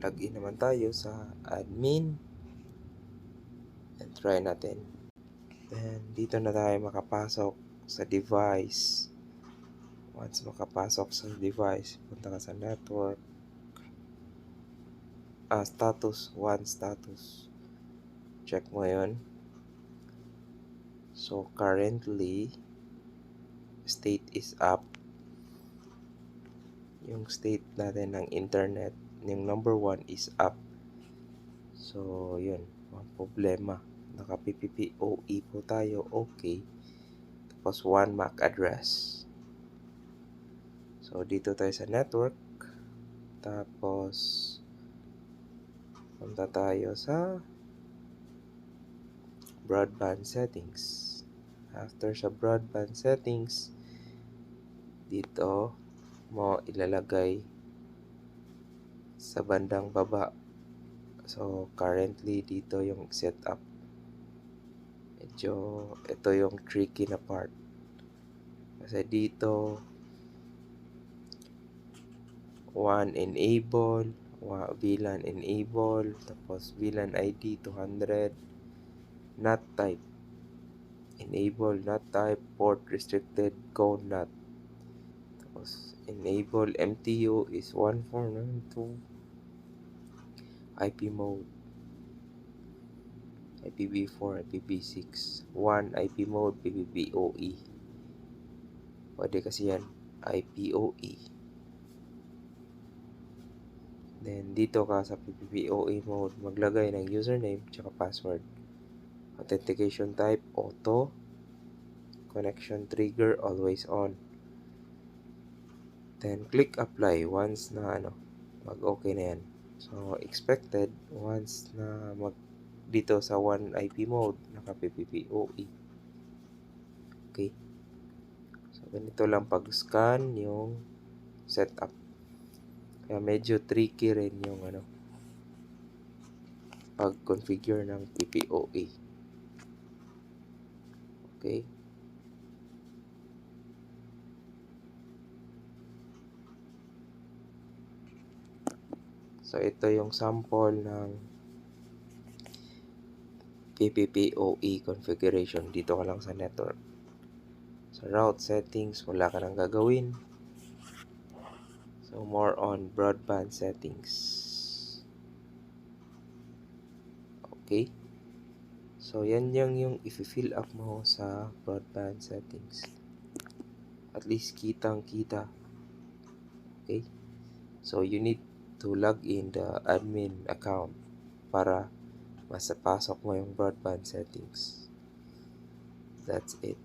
login naman tayo sa admin. And try natin. Then, dito na tayo makapasok sa device. Once makapasok sa device, punta ka sa network. Ah, status, one status. Check mo yon. So, currently, state is up. Yung state natin ng internet, yung number one is up. So, yun. Ang problema. Naka PPPoE po tayo. Okay. Tapos, one MAC address. So, dito tayo sa network. Tapos, punta tayo sa broadband settings. After sa broadband settings, dito mo ilalagay sa bandang baba. So, currently dito yung setup. Medyo, ito yung tricky na part. Kasi dito, one enable, VLAN enable, tapos VLAN ID 200, not type. Enable, not type, port restricted, code not. Tapos, enable MTU is 1492. IP mode. IPv4, IPv6. 1 IP mode, PPPoE. Pwede kasi yan, IPoE. Then, dito ka sa PPPoE mode, maglagay ng username tsaka password. Authentication type, auto. Connection trigger, always on. Then, click apply once na ano, mag-okay na yan. So, expected once na mag dito sa 1 IP mode, naka PPPoE. Okay. So, ganito lang pag-scan yung setup. Kaya medyo tricky rin yung ano, pag-configure ng PPoE. Okay. So, ito yung sample ng PPPoE configuration. Dito ka lang sa network. Sa route settings, wala ka nang gagawin. So, more on broadband settings. Okay. So, yan yung yung i-fill up mo sa broadband settings. At least kitang-kita. Okay. So, you need to log in the admin account para masapasok mo yung broadband settings. That's it.